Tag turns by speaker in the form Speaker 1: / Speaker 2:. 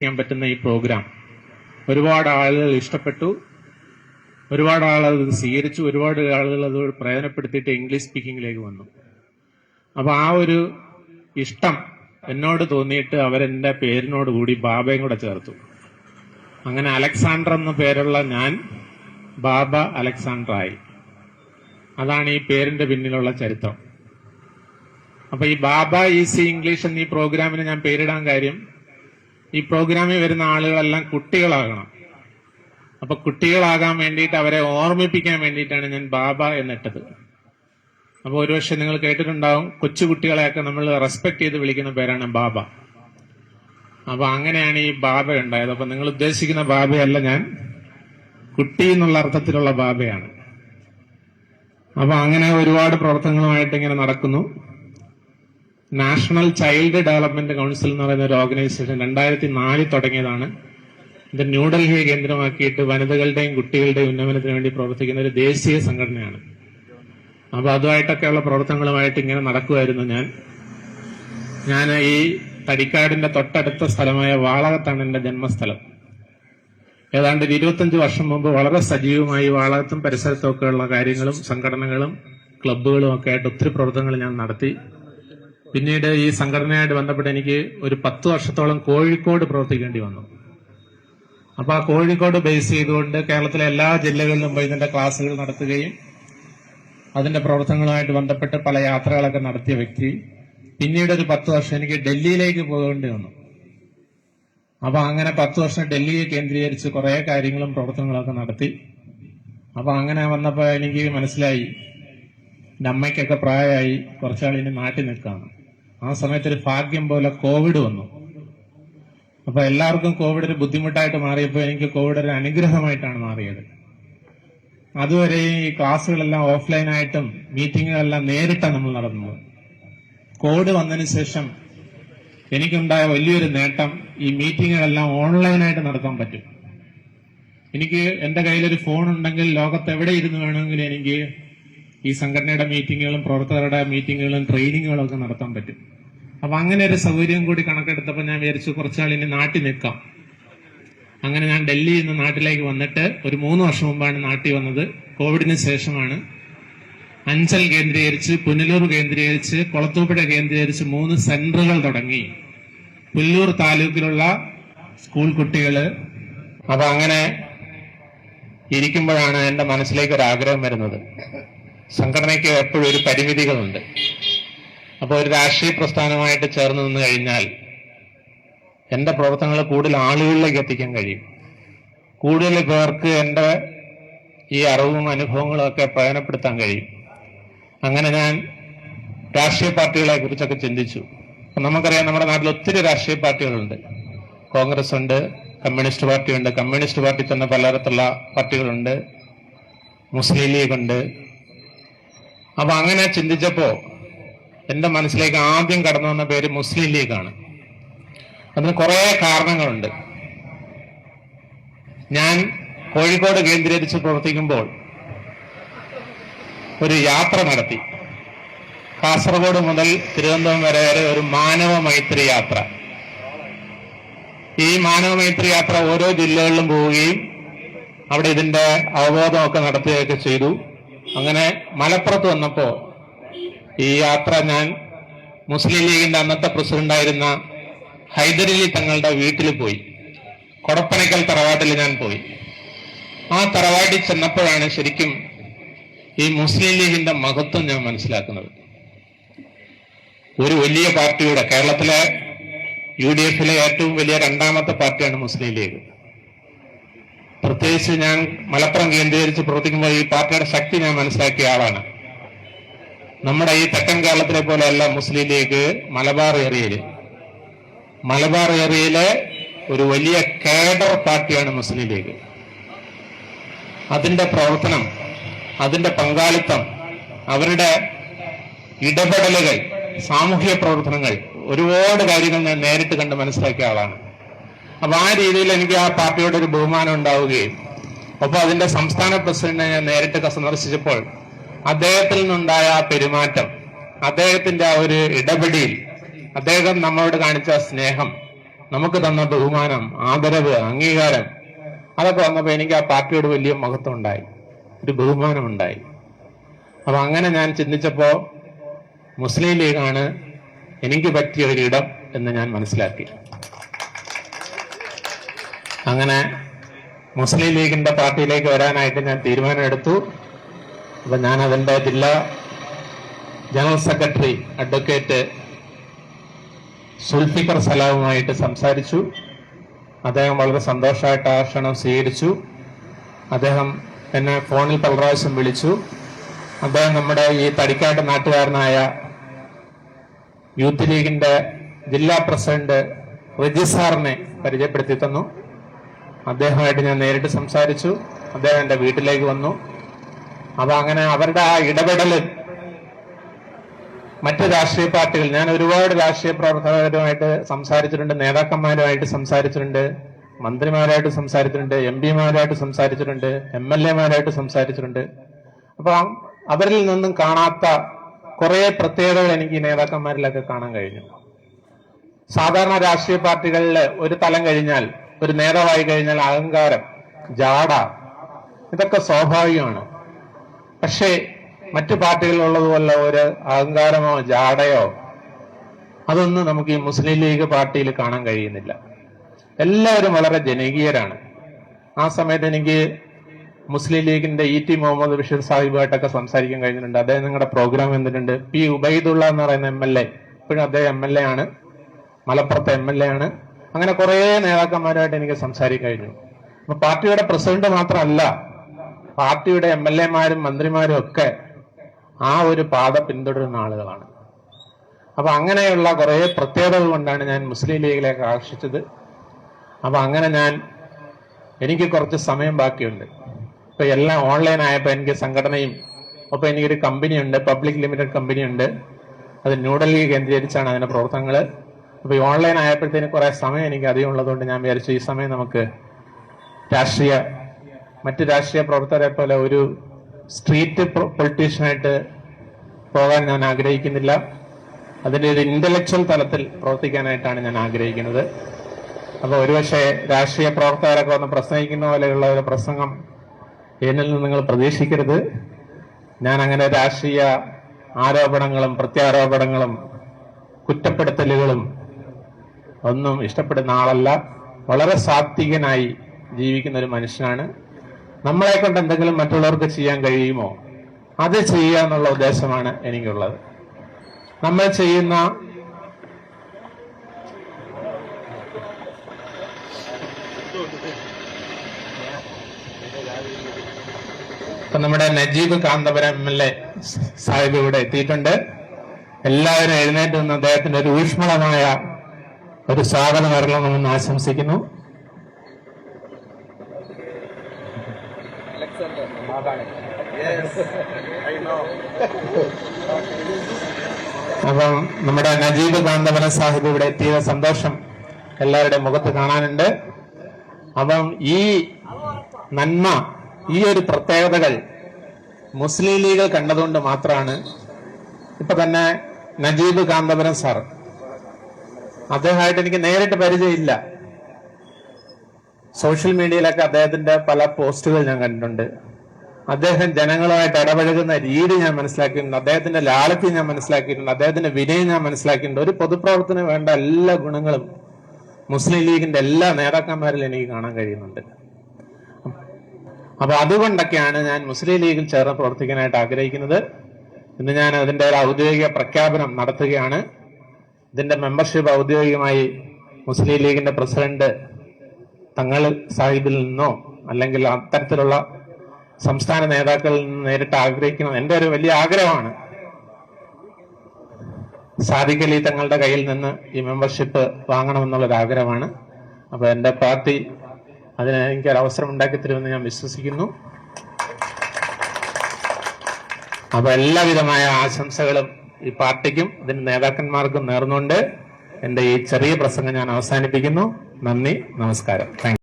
Speaker 1: ചെയ്യാൻ പറ്റുന്ന ഈ പ്രോഗ്രാം ഒരുപാട് ആളുകൾ ഇഷ്ടപ്പെട്ടു. ഒരുപാട് ആളുകൾ അത് സ്വീകരിച്ചു. ഒരുപാട് ആളുകൾ അത് പ്രയോജനപ്പെടുത്തിയിട്ട് ഇംഗ്ലീഷ് സ്പീക്കിങ്ങിലേക്ക് വന്നു. അപ്പൊ ആ ഒരു ഇഷ്ടം എന്നോട് തോന്നിയിട്ട് അവരെന്റെ പേരിനോട് കൂടി ബാബയും കൂടെ ചേർത്തു. അങ്ങനെ അലക്സാണ്ടർ എന്ന പേരുള്ള ഞാൻ ബാബ അലക്സാണ്ടർ ആയി അതാണ് ഈ പേരിന്റെ പിന്നിലുള്ള ചരിത്രം. അപ്പൊ ഈ ബാബ ഈസി ഇംഗ്ലീഷ് എന്നീ പ്രോഗ്രാമിന് ഞാൻ പേരിടാൻ കാര്യം ഈ പ്രോഗ്രാമിൽ വരുന്ന ആളുകളെല്ലാം കുട്ടികളാകണം. അപ്പൊ കുട്ടികളാകാൻ വേണ്ടിയിട്ട് അവരെ ഓർമ്മിപ്പിക്കാൻ വേണ്ടിയിട്ടാണ് ഞാൻ ബാബ എന്നിട്ടത്. അപ്പൊ ഒരുപക്ഷെ നിങ്ങൾ കേട്ടിട്ടുണ്ടാവും കൊച്ചുകുട്ടികളെയൊക്കെ നമ്മൾ റെസ്പെക്ട് ചെയ്ത് വിളിക്കുന്ന പേരാണ് ബാബ. അപ്പൊ അങ്ങനെയാണ് ഈ ബാബ ഉണ്ടായത്. അപ്പൊ നിങ്ങൾ ഉദ്ദേശിക്കുന്ന ബാബയല്ല ഞാൻ. കുട്ടി എന്നുള്ള അർത്ഥത്തിലുള്ള ബാബയാണ്. അപ്പൊ അങ്ങനെ ഒരുപാട് പ്രവർത്തനങ്ങളുമായിട്ട് ഇങ്ങനെ നടക്കുന്നു. നാഷണൽ ചൈൽഡ് ഡെവലപ്മെന്റ് കൗൺസിൽ എന്ന് പറയുന്ന ഒരു ഓർഗനൈസേഷൻ രണ്ടായിരത്തി നാലിൽ തുടങ്ങിയതാണ്. ഇത് ന്യൂഡൽഹിയെ കേന്ദ്രമാക്കിയിട്ട് വനിതകളുടെയും കുട്ടികളുടെയും ഉന്നമനത്തിന് വേണ്ടി പ്രവർത്തിക്കുന്ന ഒരു ദേശീയ സംഘടനയാണ്. അപ്പൊ അതുമായിട്ടൊക്കെയുള്ള പ്രവർത്തനങ്ങളുമായിട്ട് ഇങ്ങനെ നടക്കുമായിരുന്നു ഞാൻ. ഞാൻ ഈ തടിക്കാടിന്റെ തൊട്ടടുത്ത സ്ഥലമായ വാളകത്താണ് എന്റെ ജന്മസ്ഥലം. ഏതാണ്ട് ഒരു ഇരുപത്തഞ്ച് വർഷം മുമ്പ് വളരെ സജീവമായി വാളകത്തും പരിസരത്തും ഒക്കെയുള്ള കാര്യങ്ങളും സംഘടനകളും ക്ലബ്ബുകളും ഒക്കെ ആയിട്ട് ഒത്തിരി പ്രവർത്തനങ്ങൾ ഞാൻ നടത്തി. പിന്നീട് ഈ സംഘടനയായിട്ട് ബന്ധപ്പെട്ട് എനിക്ക് ഒരു പത്ത് വർഷത്തോളം കോഴിക്കോട് പ്രവർത്തിക്കേണ്ടി വന്നു. അപ്പൊ ആ കോഴിക്കോട് ബേസ് ചെയ്തുകൊണ്ട് കേരളത്തിലെ എല്ലാ ജില്ലകളിലും പോയി ഇതിന്റെ ക്ലാസ്സുകൾ നടത്തുകയും അതിന്റെ പ്രവർത്തനങ്ങളുമായിട്ട് ബന്ധപ്പെട്ട് പല യാത്രകളൊക്കെ നടത്തിയ വ്യക്തി. പിന്നീട് ഒരു പത്ത് വർഷം എനിക്ക് ഡൽഹിയിലേക്ക് പോകേണ്ടി വന്നു. അപ്പൊ അങ്ങനെ പത്ത് വർഷം ഡൽഹിയെ കേന്ദ്രീകരിച്ച് കുറെ കാര്യങ്ങളും പ്രവർത്തനങ്ങളൊക്കെ നടത്തി. അപ്പൊ അങ്ങനെ വന്നപ്പോ എനിക്ക് മനസ്സിലായി. എന്റെ അമ്മയ്ക്കൊക്കെ പ്രായമായി കുറച്ചാൾ ഇനി നാട്ടിൽ നിൽക്കാണ്. ആ സമയത്ത് ഒരു ഭാഗ്യം പോലെ കോവിഡ് വന്നു. അപ്പൊ എല്ലാവർക്കും കോവിഡ് ഒരു ബുദ്ധിമുട്ടായിട്ട് മാറിയപ്പോൾ എനിക്ക് കോവിഡ് ഒരു അനുഗ്രഹമായിട്ടാണ് മാറിയത്. അതുവരെ ഈ ക്ലാസ്സുകളെല്ലാം ഓഫ്ലൈനായിട്ടും മീറ്റിങ്ങുകളെല്ലാം നേരിട്ടാണ് നമ്മൾ നടന്നത്. കോവിഡ് വന്നതിന് ശേഷം എനിക്കുണ്ടായ വലിയൊരു നേട്ടം ഈ മീറ്റിങ്ങുകളെല്ലാം ഓൺലൈനായിട്ട് നടത്താൻ പറ്റും. എനിക്ക് എന്റെ കയ്യിലൊരു ഫോൺ ഉണ്ടെങ്കിൽ ലോകത്ത് എവിടെ ഇരുന്ന് വേണമെങ്കിലും എനിക്ക് ഈ സംഘടനയുടെ മീറ്റിങ്ങുകളും പ്രവർത്തകരുടെ മീറ്റിങ്ങുകളും ട്രെയിനിങ്ങുകളും ഒക്കെ നടത്താൻ പറ്റും. അപ്പൊ അങ്ങനെ ഒരു സൗകര്യം കൂടി കണക്കെടുത്തപ്പോൾ ഞാൻ വിചാരിച്ചു കുറച്ചാൾ ഇനി നാട്ടിൽ നിൽക്കാം. അങ്ങനെ ഞാൻ ഡൽഹിയിൽ നിന്ന് നാട്ടിലേക്ക് വന്നിട്ട് ഒരു മൂന്ന് വർഷം മുമ്പാണ് നാട്ടിൽ വന്നത്. കോവിഡിന് ശേഷമാണ്. അഞ്ചൽ കേന്ദ്രീകരിച്ച് പുനലൂർ കേന്ദ്രീകരിച്ച് കൊളത്തൂപ്പുഴ കേന്ദ്രീകരിച്ച് മൂന്ന് സെന്ററുകൾ തുടങ്ങി. പുല്ലൂർ താലൂക്കിലുള്ള സ്കൂൾ കുട്ടികൾ. അപ്പൊ അങ്ങനെ ഇരിക്കുമ്പോഴാണ് എന്റെ മനസ്സിലേക്ക് ഒരു ആഗ്രഹം വരുന്നത്. സംഘടനയ്ക്ക് എപ്പോഴും ഒരു പരിമിതികളുണ്ട്. അപ്പോൾ ഒരു രാഷ്ട്രീയ പ്രസ്ഥാനമായിട്ട് ചേർന്ന് നിന്ന് കഴിഞ്ഞാൽ എന്റെ പ്രവർത്തനങ്ങൾ കൂടുതൽ ആളുകളിലേക്ക് എത്തിക്കാൻ കഴിയും. കൂടുതൽ പേർക്ക് എന്റെ ഈ അറിവും അനുഭവങ്ങളും ഒക്കെ പ്രയോജനപ്പെടുത്താൻ കഴിയും. അങ്ങനെ ഞാൻ രാഷ്ട്രീയ പാർട്ടികളെ കുറിച്ചൊക്കെ ചിന്തിച്ചു. നമുക്കറിയാം നമ്മുടെ നാട്ടിൽ ഒത്തിരി രാഷ്ട്രീയ പാർട്ടികളുണ്ട്. കോൺഗ്രസ് ഉണ്ട് കമ്മ്യൂണിസ്റ്റ് പാർട്ടിയുണ്ട് കമ്മ്യൂണിസ്റ്റ് പാർട്ടി തന്നെ പലതരത്തിലുള്ള പാർട്ടികളുണ്ട്. മുസ്ലിം ലീഗ് ഉണ്ട്. അപ്പൊ അങ്ങനെ ചിന്തിച്ചപ്പോ എന്റെ മനസ്സിലേക്ക് ആദ്യം കടന്നു വന്ന പേര് മുസ്ലിം ലീഗാണ് അതിന് കുറെ കാരണങ്ങളുണ്ട്. ഞാൻ കോഴിക്കോട് കേന്ദ്രീകരിച്ച് പ്രവർത്തിക്കുമ്പോൾ ഒരു യാത്ര നടത്തി. കാസർഗോഡ് മുതൽ തിരുവനന്തപുരം വരെ വരെ ഒരു മാനവ മൈത്രി യാത്ര. ഈ മാനവ മൈത്രി യാത്ര ഓരോ ജില്ലകളിലും പോവുകയും അവിടെ ഇതിന്റെ അവബോധമൊക്കെ നടത്തുകയൊക്കെ ചെയ്തു. അങ്ങനെ മലപ്പുറത്ത് വന്നപ്പോ ഈ യാത്ര ഞാൻ മുസ്ലിം ലീഗിന്റെ അന്നത്തെ പ്രസിഡന്റായിരുന്ന ഹൈദരലി തങ്ങളുടെ വീട്ടിൽ പോയി. കൊടപ്പനക്കൽ തറവാട്ടിൽ ഞാൻ പോയി. ആ തറവാട്ടിൽ ചെന്നപ്പോഴാണ് ശരിക്കും ഈ മുസ്ലിം ലീഗിന്റെ മഹത്വം ഞാൻ മനസ്സിലാക്കുന്നത്. ഒരു വലിയ പാർട്ടിയുടെ കേരളത്തിലെ യു ഡി എഫിലെ ഏറ്റവും വലിയ രണ്ടാമത്തെ പാർട്ടിയാണ് മുസ്ലിം ലീഗ്. പ്രത്യേകിച്ച് ഞാൻ മലപ്പുറം കേന്ദ്രീകരിച്ച് പ്രവർത്തിക്കുമ്പോൾ ഈ പാർട്ടിയുടെ ശക്തി ഞാൻ മനസ്സിലാക്കിയ ആളാണ്. നമ്മുടെ ഈ തെക്കൻ കേരളത്തിലെ പോലെയല്ല മുസ്ലിം ലീഗ് മലബാർ ഏറിയയിൽ മലബാർ ഏരിയയിലെ ഒരു വലിയ കേഡർ പാർട്ടിയാണ് മുസ്ലിം ലീഗ്. അതിന്റെ പ്രവർത്തനം അതിന്റെ പങ്കാളിത്തം അവരുടെ ഇടപെടലുകൾ സാമൂഹ്യ പ്രവർത്തനങ്ങൾ ഒരുപാട് കാര്യങ്ങൾ ഞാൻ നേരിട്ട് കണ്ട് മനസ്സിലാക്കിയ ആളാണ്. അപ്പൊ ആ രീതിയിൽ എനിക്ക് ആ പാർട്ടിയോട് ഒരു ബഹുമാനം ഉണ്ടാവുകയും ഒപ്പം അതിന്റെ സംസ്ഥാന പ്രസിഡന്റിനെ ഞാൻ നേരിട്ട് സന്ദർശിച്ചപ്പോൾ അദ്ദേഹത്തിൽ നിന്നുണ്ടായ ആ പെരുമാറ്റം അദ്ദേഹത്തിന്റെ ആ ഒരു ഇടപെടിയിൽ അദ്ദേഹം നമ്മളോട് കാണിച്ച സ്നേഹം നമുക്ക് തന്ന ബഹുമാനം ആദരവ് അംഗീകാരം അതൊക്കെ വന്നപ്പോൾ എനിക്ക് ആ പാർട്ടിയോട് വലിയ മഹത്വം ഉണ്ടായി ഒരു ബഹുമാനം ഉണ്ടായി അപ്പൊ അങ്ങനെ ഞാൻ ചിന്തിച്ചപ്പോ മുസ്ലിം ലീഗാണ് എനിക്ക് പറ്റിയ ഒരിടം എന്ന് ഞാൻ മനസ്സിലാക്കി. അങ്ങനെ മുസ്ലിം ലീഗിന്റെ പാർട്ടിയിലേക്ക് വരാനായിട്ട് ഞാൻ തീരുമാനമെടുത്തു. അപ്പൊ ഞാൻ അതിന്റെ ജില്ലാ ജനറൽ സെക്രട്ടറി അഡ്വക്കേറ്റ് സുൽഫിക്കർ സലാമുമായിട്ട് സംസാരിച്ചു. അദ്ദേഹം വളരെ സന്തോഷമായിട്ട് ആ ക്ഷണം സ്വീകരിച്ചു. അദ്ദേഹം എന്നെ ഫോണിൽ പല പ്രാവശ്യം വിളിച്ചു. അദ്ദേഹം നമ്മുടെ ഈ തടിക്കാട്ട് നാട്ടുകാരനായ യൂത്ത് ലീഗിന്റെ ജില്ലാ പ്രസിഡന്റ് റിജി സാറിനെ പരിചയപ്പെടുത്തി തന്നു. അദ്ദേഹമായിട്ട് ഞാൻ നേരിട്ട് സംസാരിച്ചു. അദ്ദേഹം എന്റെ വീട്ടിലേക്ക് വന്നു. അപ്പൊ അങ്ങനെ അവരുടെ ആ ഇടപെടൽ മറ്റ് രാഷ്ട്രീയ പാർട്ടികൾ ഞാൻ ഒരുപാട് രാഷ്ട്രീയ പ്രവർത്തകരുമായിട്ട് സംസാരിച്ചിട്ടുണ്ട് നേതാക്കന്മാരുമായിട്ട് സംസാരിച്ചിട്ടുണ്ട് മന്ത്രിമാരായിട്ട് സംസാരിച്ചിട്ടുണ്ട് എം പിമാരായിട്ട് സംസാരിച്ചിട്ടുണ്ട് എം എൽ എമാരായിട്ട് സംസാരിച്ചിട്ടുണ്ട്. അപ്പൊ അവരിൽ നിന്നും കാണാത്ത കുറെ പ്രത്യേകതകൾ എനിക്ക് നേതാക്കന്മാരിലൊക്കെ കാണാൻ കഴിഞ്ഞു. സാധാരണ രാഷ്ട്രീയ പാർട്ടികളിൽ ഒരു തലം കഴിഞ്ഞാൽ ഒരു നേതാവായി കഴിഞ്ഞാൽ അഹങ്കാരം ജാട ഇതൊക്കെ സ്വാഭാവികമാണ്. പക്ഷേ മറ്റു പാർട്ടികളിലുള്ളതുപോലെ ഒരു അഹങ്കാരമോ ജാടയോ അതൊന്നും നമുക്ക് ഈ മുസ്ലിം ലീഗ് പാർട്ടിയിൽ കാണാൻ കഴിയുന്നില്ല. എല്ലാവരും വളരെ ജനകീയരാണ്. ആ സമയത്ത് എനിക്ക് മുസ്ലിം ലീഗിന്റെ ഇ ടി മുഹമ്മദ് ബഷീർ സാഹിബുമായിട്ടൊക്കെ സംസാരിക്കാൻ കഴിഞ്ഞിട്ടുണ്ട്. അദ്ദേഹം നിങ്ങളുടെ പ്രോഗ്രാം എന്തിട്ടുണ്ട്? പി ഉബൈദുള്ള എന്ന് പറയുന്ന എം എൽ എ ഇപ്പോഴും അദ്ദേഹം എം എൽ എ ആണ്. മലപ്പുറത്തെ എം എൽ എ ആണ്. അങ്ങനെ കുറെ നേതാക്കന്മാരുമായിട്ട് എനിക്ക് സംസാരിക്കാൻ കഴിഞ്ഞു. അപ്പൊ പാർട്ടിയുടെ പ്രസിഡന്റ് മാത്രമല്ല പാർട്ടിയുടെ എം എൽ എമാരും മന്ത്രിമാരും ഒക്കെ ആ ഒരു പാത പിന്തുടരുന്ന ആളുകളാണ്. അപ്പൊ അങ്ങനെയുള്ള കുറേ പ്രത്യേകതകൾ കൊണ്ടാണ് ഞാൻ മുസ്ലിം ലീഗിലേക്ക് ആകർഷിച്ചത്. അപ്പൊ അങ്ങനെ ഞാൻ എനിക്ക് കുറച്ച് സമയം ബാക്കിയുണ്ട്. ഇപ്പൊ എല്ലാം ഓൺലൈൻ ആയപ്പോൾ എനിക്ക് സംഘടനയും അപ്പൊ എനിക്കൊരു കമ്പനിയുണ്ട് പബ്ലിക് ലിമിറ്റഡ് കമ്പനിയുണ്ട്. അത് ന്യൂഡൽഹി കേന്ദ്രീകരിച്ചാണ് അതിന്റെ പ്രവർത്തനങ്ങൾ അപ്പൊ ഈ ഓൺലൈൻ ആയപ്പോഴത്തേന് കുറെ സമയം എനിക്ക് അധികം ഉള്ളതുകൊണ്ട് ഞാൻ വിചാരിച്ചു ഈ സമയം നമുക്ക് രാഷ്ട്രീയ മറ്റ് രാഷ്ട്രീയ പ്രവർത്തകരെ പോലെ ഒരു സ്ട്രീറ്റ് പൊളിറ്റീഷ്യനായിട്ട് പോകാൻ ഞാൻ ആഗ്രഹിക്കുന്നില്ല. അതിന്റെ ഒരു ഇന്റലക്ച്വൽ തലത്തിൽ പ്രവർത്തിക്കാനായിട്ടാണ് ഞാൻ ആഗ്രഹിക്കുന്നത്. അപ്പോൾ ഒരുപക്ഷെ രാഷ്ട്രീയ പ്രവർത്തകരൊക്കെ വന്ന് പ്രസംഗിക്കുന്ന പോലെയുള്ള ഒരു പ്രസംഗം എന്നിൽ നിന്ന് നിങ്ങൾ പ്രതീക്ഷിക്കരുത്. ഞാൻ അങ്ങനെ രാഷ്ട്രീയ ആരോപണങ്ങളും പ്രത്യാരോപണങ്ങളും കുറ്റപ്പെടുത്തലുകളും ഒന്നും ഇഷ്ടപ്പെടുന്ന ആളല്ല. വളരെ സാത്വികനായി ജീവിക്കുന്ന ഒരു മനുഷ്യനാണ്. നമ്മളെ കൊണ്ട് എന്തെങ്കിലും മറ്റുള്ളവർക്ക് ചെയ്യാൻ കഴിയുമോ? അത് ചെയ്യുക എന്നുള്ള ഉദ്ദേശമാണ് എനിക്കുള്ളത്. നമ്മൾ ചെയ്യുന്ന ഇപ്പൊ നമ്മുടെ Najeeb Kanthapuram M L A Sahib ഇവിടെ എത്തിയിട്ടുണ്ട്. എല്ലാവരും എഴുന്നേറ്റ് നിന്ന് അദ്ദേഹത്തിന്റെ ഒരു ഊഷ്മളമായ ഒരു സ്വാഗതം വരണമെന്ന് ആശംസിക്കുന്നു. അപ്പം നമ്മുടെ നജീബ് ഗാന്ധവന സാഹിബ് ഇവിടെ എത്തിയ സന്തോഷം എല്ലാവരുടെയും മുഖത്ത് കാണാനുണ്ട്. അപ്പം ഈ നന്മ ഈ ഒരു പ്രത്യേകതകൾ മുസ്ലിം ലീഗ് കണ്ടതുകൊണ്ട് മാത്രമാണ് ഇപ്പൊ തന്നെ നജീബ് കാന്തപുരം സാർ അദ്ദേഹമായിട്ട് എനിക്ക് നേരിട്ട് പരിചയമില്ല. സോഷ്യൽ മീഡിയയിലൊക്കെ അദ്ദേഹത്തിന്റെ പല പോസ്റ്റുകൾ ഞാൻ കണ്ടിട്ടുണ്ട്. അദ്ദേഹം ജനങ്ങളുമായിട്ട് ഇടപഴകുന്ന രീതി ഞാൻ മനസ്സിലാക്കിയിട്ടുണ്ട്. അദ്ദേഹത്തിന്റെ ലാളിത്യം ഞാൻ മനസ്സിലാക്കിയിട്ടുണ്ട്. അദ്ദേഹത്തിന്റെ വിനയം ഞാൻ മനസ്സിലാക്കിയിട്ടുണ്ട്. ഒരു പൊതുപ്രവർത്തനം വേണ്ട എല്ലാ ഗുണങ്ങളും മുസ്ലിം ലീഗിന്റെ എല്ലാ നേതാക്കന്മാരിൽ എനിക്ക് കാണാൻ കഴിയുന്നുണ്ട്. അപ്പൊ അതുകൊണ്ടൊക്കെയാണ് ഞാൻ മുസ്ലിം ലീഗിൽ ചേർന്ന് പ്രവർത്തിക്കാനായിട്ട് ആഗ്രഹിക്കുന്നത്. ഇന്ന് ഞാൻ അതിന്റെ ഒരു ഔദ്യോഗിക പ്രഖ്യാപനം നടത്തുകയാണ്. ഇതിന്റെ മെമ്പർഷിപ്പ് ഔദ്യോഗികമായി മുസ്ലിം ലീഗിന്റെ പ്രസിഡന്റ് തങ്ങൾ സാഹിബിൽ നിന്നോ അല്ലെങ്കിൽ അത്തരത്തിലുള്ള സംസ്ഥാന നേതാക്കളിൽ നിന്ന് നേരിട്ട് ആഗ്രഹിക്കണം. എന്റെ ഒരു വലിയ ആഗ്രഹമാണ്. സാദിഖ് അലി തങ്ങളുടെ കയ്യിൽ നിന്ന് ഈ മെമ്പർഷിപ്പ് വാങ്ങണമെന്നുള്ളൊരു ആഗ്രഹമാണ്. അപ്പൊ എന്റെ പാർട്ടി അതിന് എനിക്ക് ഒരു അവസരം ഉണ്ടാക്കി തരുമെന്ന് ഞാൻ വിശ്വസിക്കുന്നു. അപ്പൊ എല്ലാവിധമായ ആശംസകളും ഈ പാർട്ടിക്കും ഇതിന്റെ നേതാക്കന്മാർക്കും നേർന്നുകൊണ്ട് എന്റെ ഈ ചെറിയ പ്രസംഗം ഞാൻ അവസാനിപ്പിക്കുന്നു. നന്ദി നമസ്കാരം. താങ്ക്